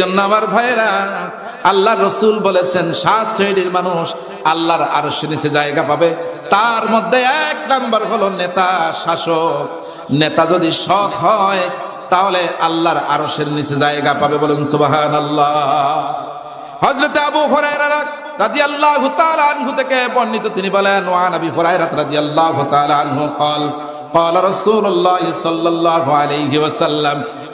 জন্য আমার ভাইরা আল্লাহ রসুল বলেছেন, সাত শ্রেণির মানুষ আল্লাহর আরও নিচে জায়গা পাবে। তার মধ্যে এক নাম্বার হলো নেতা, শাসক। নেতা যদি সৎ হয়, তাহলে আল্লাহর আরশের নিচে জায়গা পাবে বলুন সুবাহান আল্লাহ হজরত আবু হুরায়রা রাদিয়াল্লাহু তাআলা আনহু থেকে বর্ণিত তিনি বলেন ওয়ান আবি হুরায়রা রাদিয়াল্লাহু তাআলা আনহু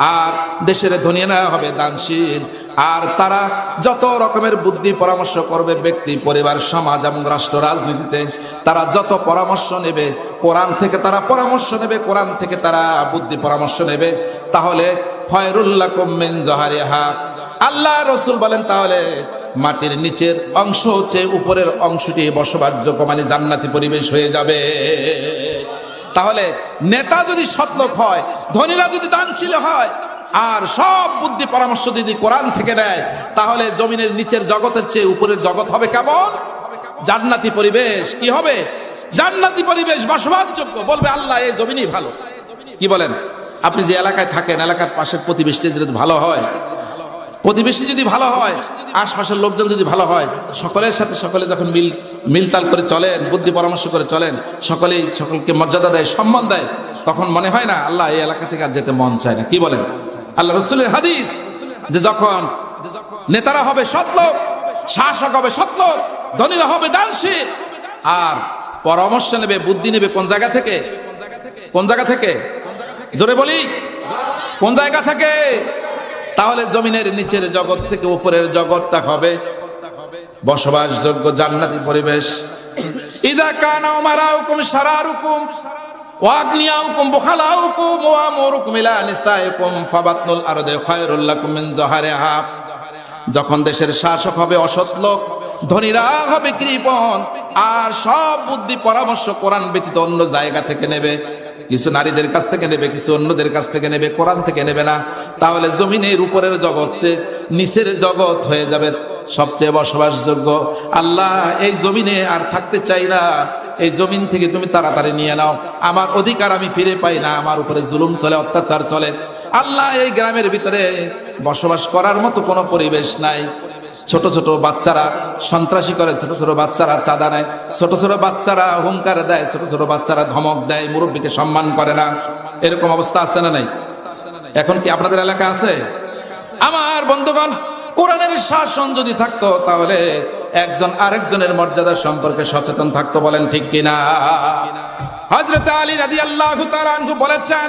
আর দেশের ধনী ধনীরা হবে দানশীল। আর তারা যত রকমের বুদ্ধি পরামর্শ করবে, ব্যক্তি, পরিবার, সমাজ এবং রাষ্ট্র, রাজনীতিতে, তারা যত পরামর্শ নেবে, কোরআন থেকে তারা পরামর্শ নেবে, কোরআন থেকে তারা বুদ্ধি পরামর্শ নেবে, তাহলে খয়রুল্লাহ কুমিন জহারিহা। আল্লাহ রসুল বলেন, তাহলে মাটির নিচের অংশ হচ্ছে উপরের অংশটি বসবাসযোগ্য মানে জান্নাতি পরিবেশ হয়ে যাবে। তাহলে নেতা যদি সৎলোক হয়, ধনীরা যদি দানশীল হয়, আর সব বুদ্ধি পরামর্শ যদি কোরআন থেকে নেয়, তাহলে জমিনের নিচের জগতের চেয়ে উপরের জগৎ হবে কেমন? জান্নাতি পরিবেশ। কি হবে? জান্নাতি পরিবেশ বসবাসযোগ্য। বলবে, আল্লাহ, এই জমিনই ভালো। কি বলেন? আপনি যে এলাকায় থাকেন, এলাকার পাশের প্রতিবেশী যদি ভালো হয় প্রতিবেশী যদি ভালো হয়, আশপাশের লোকজন যদি ভালো হয়, সকলের সাথে সকলে যখন মিল, মিলতাল করে চলেন, বুদ্ধি পরামর্শ করে চলেন, সকলেই সকলকে মর্যাদা দেয়, সম্মান দেয়, তখন মনে হয় না, আল্লাহ এই এলাকা থেকে আর যেতে মন চায় না। কি বলেন? আল্লাহ রসুলের হাদিস যে যখন নেতারা হবে সৎলোক শাসক হবে সৎলোক ধনীরা হবে দানশীল, আর পরামর্শ নেবে, বুদ্ধি নেবে কোন জায়গা থেকে? কোন জায়গা থেকে? জোরে বলি, কোন জায়গা থেকে? তাহলে জমিনের নিচের জগৎ থেকে উপরের জগৎটা হবে বসবাসযোগ্য জান্নাতি পরিবেশ। ইদা কানা উমারাউকুম সারারুকুম ওয়াগনিয়াউকুম বুখালাউকুম ওয়া ফাবাতনুল যখন দেশের শাসক হবে অসৎ লোক, ধনীরা হবে কৃপণ, আর সব বুদ্ধি পরামর্শ কোরআন ব্যতীত অন্য জায়গা থেকে নেবে। কিছু নারীদের কাছ থেকে নেবে, কিছু অন্যদের কাছ থেকে নেবে, কোরআন থেকে নেবে না। তাহলে জমিনের উপরের জগতে নিচের জগৎ হয়ে যাবে সবচেয়ে বসবাসযোগ্য। আল্লাহ এই জমিনে আর থাকতে চাই না। এই জমিন থেকে তুমি তাড়াতাড়ি নিয়ে নাও। আমার অধিকার আমি ফিরে পাই না, আমার উপরে জুলুম চলে, অত্যাচার চলে। আল্লাহ এই গ্রামের ভিতরে বসবাস করার মতো কোনো পরিবেশ নাই। ছোট ছোট বাচ্চারা সন্ত্রাসী করে, ছোট ছোট বাচ্চারা চাঁদা নেয়, ছোট ছোট বাচ্চারা হুঙ্কার দেয়, ছোট ছোট বাচ্চারা ধমক দেয়, মুরব্বীকে সম্মান করে না। এরকম অবস্থা আছে না নাই? এখন কি আপনাদের এলাকা আছে? আমার বন্ধুগণ, কোরআনের শাসন যদি থাকতো, তাহলে একজন আরেকজনের মর্যাদা সম্পর্কে সচেতন থাকতো বলেন ঠিক কিনা? হজরত আলী রাদি আল্লাহ বলেছেন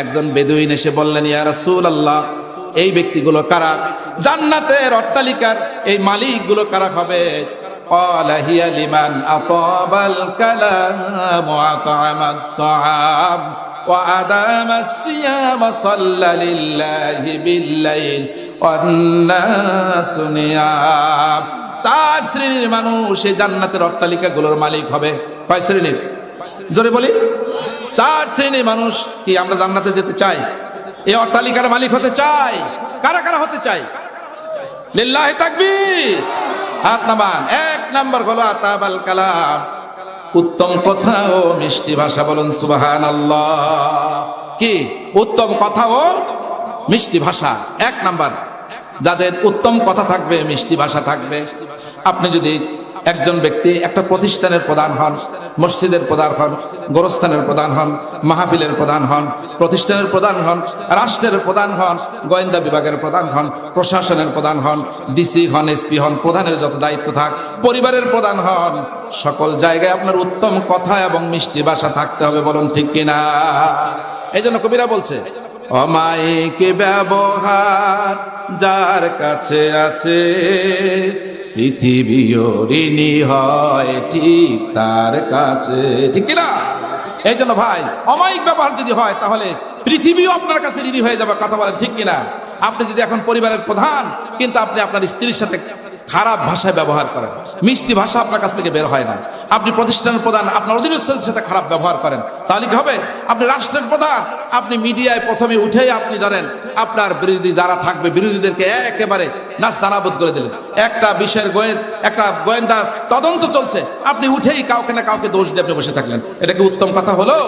একজন বেদুইন এসে বললেন ইয়া রাসূল আল্লাহ এই ব্যক্তিগুলো কারা জান্নাতের অট্টালিকার এই মালিকগুলো কারা হবে قال هي لمن أطاب الكلام وأطعم الطعام وأدام الصيام صلى لله بالليل والناس نيام চার শ্রেণীর মানুষ এই জান্নাতের অট্টালিকাগুলোর মালিক হবে কয় শ্রেণীর জোরে বলি চার শ্রেণির মানুষ কি আমরা জান্নাতে যেতে চাই? এই অট্টালিকার মালিক হতে চাই? কারা কারা হতে চাই? এক কালাম। উত্তম কথা ও মিষ্টি ভাষা বলুন কি? উত্তম কথা ও মিষ্টি ভাষা। এক যাদের উত্তম কথা থাকবে, মিষ্টি ভাষা থাকবে। আপনি যদি একজন ব্যক্তি একটা প্রতিষ্ঠানের প্রধান হন, মসজিদের প্রধান হন, গোরস্থানের প্রধান হন, মাহফিলের প্রধান হন, প্রতিষ্ঠানের প্রধান হন, রাষ্ট্রের প্রধান হন, গোয়েন্দা বিভাগের প্রধান হন, প্রশাসনের প্রধান হন ডিসি হন এসপি হন, প্রধানের যত দায়িত্ব থাক, পরিবারের প্রধান হন। সকল জায়গায় আপনার উত্তম কথা এবং মিষ্টি ভাষা থাকতে হবে, বলুন ঠিক কিনা? এই জন্য কবিরা বলছে, অমায়িক ব্যবহার যার কাছে আছে পৃথিবীও ঋণী হয় ঠিক তার কাছে। ঠিক কিনা? এই জন্য ভাই, অমায়িক ব্যবহার যদি হয়, তাহলে পৃথিবীও আপনার কাছে ঋণী হয়ে যাবে, কথা বলেন ঠিক কিনা? আপনি যদি এখন পরিবারের প্রধান, কিন্তু আপনি আপনার স্ত্রীর সাথে খারাপ ভাষায় ব্যবহার করেন, মিষ্টি ভাষা আপনার কাছ থেকে বের হয় না, আপনি প্রতিষ্ঠানের প্রধান, আপনার অধীনস্থদের সাথে খারাপ ব্যবহার করেন, তাহলে কি হবে? আপনি রাষ্ট্রের প্রধান, আপনি মিডিয়ায় প্রথমে উঠেই আপনি ধরেন, আপনার বিরোধী যারা থাকবে, বিরোধীদেরকে একেবারে নাস্তানাবোধ করে দিলেন একটা বিষয়ের গোয়েন একটা গোয়েন্দার তদন্ত চলছে আপনি উঠেই কাউকে না কাউকে দোষ দিয়ে আপনি বসে থাকলেন এটা কি উত্তম কথা হলো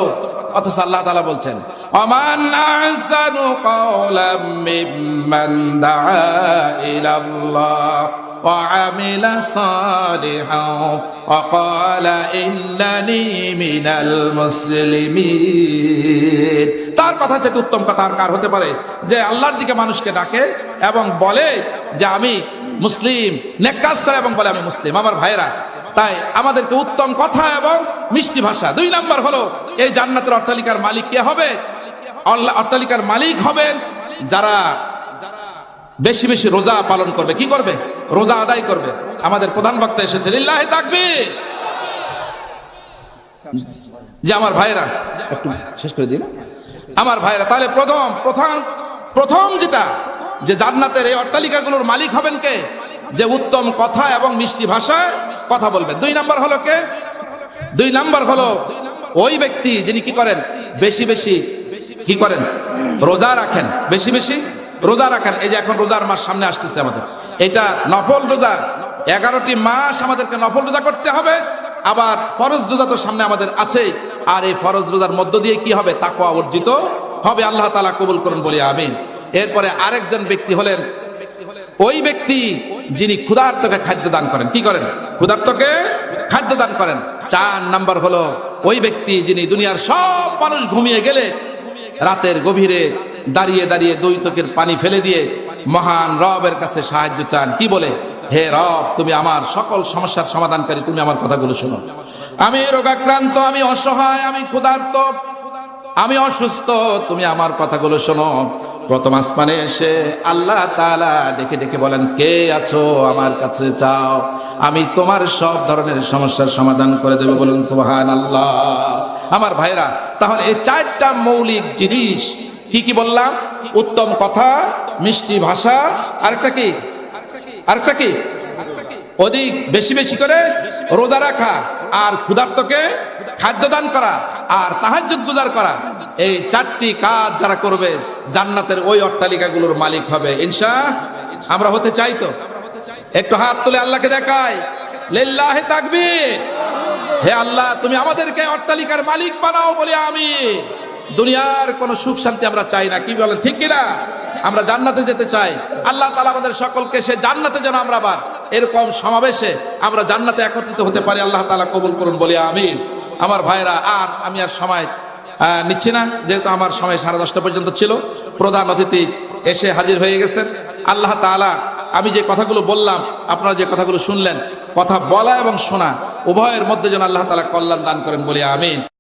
অথচ আল্লাহ তালা বলছেন অমান আহসানু কওলাম মিম্মান দাআ ইলাল্লাহ وعمل صالحا وقال إنني من المسلمين তার কথা হচ্ছে উত্তম কথা আর কার হতে পারে যে আল্লাহর দিকে মানুষকে ডাকে এবং বলে যে আমি মুসলিম নেক কাজ করে এবং বলে আমি মুসলিম। আমার ভাইরা তাই আমাদেরকে উত্তম কথা এবং মিষ্টি ভাষা। দুই নাম্বার হলো এই জান্নাতের অট্টালিকার মালিক কে হবে? আল্লাহ অট্টালিকার মালিক হবেন যারা বেশি বেশি রোজা পালন করবে। কি করবে? রোজা আদায় করবে। আমাদের প্রধান বক্তা এসেছে লিল্লাহি তাকবীর। যে আমার ভাইরা একটু শেষ করে দিন আমার ভাইরা তাহলে প্রথম প্রথম প্রথম যেটা যে জান্নাতের এই অট্টালিকাগুলোর মালিক হবেন কে? যে উত্তম কথা এবং মিষ্টি ভাষায় কথা বলবেন। দুই নাম্বার হলো কে? দুই নাম্বার হলো ওই ব্যক্তি যিনি কি করেন? বেশি বেশি কি করেন? রোজা রাখেন। বেশি বেশি রোজা রাখেন। এই যে এখন রোজার মাস সামনে আসতেছে আমাদের। এটা নফল রোজা এগারোটি মাস আমাদেরকে নফল রোজা করতে হবে। আবার ফরজ রোজা তো সামনে আমাদের আছেই। আর এই ফরজ রোজার মধ্য দিয়ে কি হবে? তাকওয়া অর্জিত হবে। আল্লাহ তালা কবুল করুন বলি আমিন। এরপরে আরেকজন ব্যক্তি হলেন। ওই ব্যক্তি যিনি ক্ষুধার্তকে খাদ্য দান করেন, কি করেন? ক্ষুধার্তকে খাদ্য দান করেন। চার নাম্বার হলো ওই ব্যক্তি যিনি দুনিয়ার সব মানুষ ঘুমিয়ে গেলে রাতের গভীরে দাঁড়িয়ে দাঁড়িয়ে দুই চোখের পানি ফেলে দিয়ে মহান রবের কাছে সাহায্য চান। কি বলে? হে রব, তুমি আমার সকল সমস্যার সমাধানকারী, তুমি আমার কথাগুলো শোনো। আমি রোগাক্রান্ত, আমি অসহায়, আমি ক্ষুধার্ত, আমি অসুস্থ, তুমি আমার কথাগুলো শোনো। প্রথম আসমানে এসে আল্লাহ তাআলা ডেকে ডেকে বলেন, কে আছো? আমার কাছে চাও। আমি তোমার সব ধরনের সমস্যার সমাধান করে দেবো। বলুন সোহান আল্লাহ আমার ভাইরা, তাহলে এই চারটা মৌলিক জিনিস কি কি বললাম? উত্তম কথা, মিষ্টি ভাষা, আরেকটা কি? আরেকটা কি? অধিক, বেশি বেশি করে রোজা রাখা, আর ক্ষুধার্তকে খাদ্য দান করা, আর তাহাজ্জুদ গুজার করা। এই চারটি কাজ যারা করবে, জান্নাতের ওই অট্টালিকাগুলোর মালিক হবে। ইনশা আমরা হতে চাই তো? একটু হাত তুলে আল্লাহকে দেখাই। হে আল্লাহ, তুমি আমাদেরকে অট্টালিকার মালিক বানাও বলে আমি। দুনিয়ার কোনো সুখ শান্তি আমরা চাই না, কি বলেন, ঠিক কিনা? আমরা জান্নাতে যেতে চাই। আল্লাহ তালা আমাদের সকলকে সে জান্নাতে যেন আমরা আবার এরকম সমাবেশে আমরা জান্নাতে একত্রিত হতে পারি, আল্লাহ তালা কবুল করুন বলে আমিন। আমার ভাইরা আর আমি আর সময় নিচ্ছি না, যেহেতু আমার সময় সাড়ে দশটা পর্যন্ত ছিল। প্রধান অতিথি এসে হাজির হয়ে গেছেন। আল্লাহ তালা আমি যে কথাগুলো বললাম, আপনারা যে কথাগুলো শুনলেন, কথা বলা এবং শোনা, উভয়ের মধ্যে যেন আল্লাহ তালা কল্যাণ দান করেন বলে, আমিন।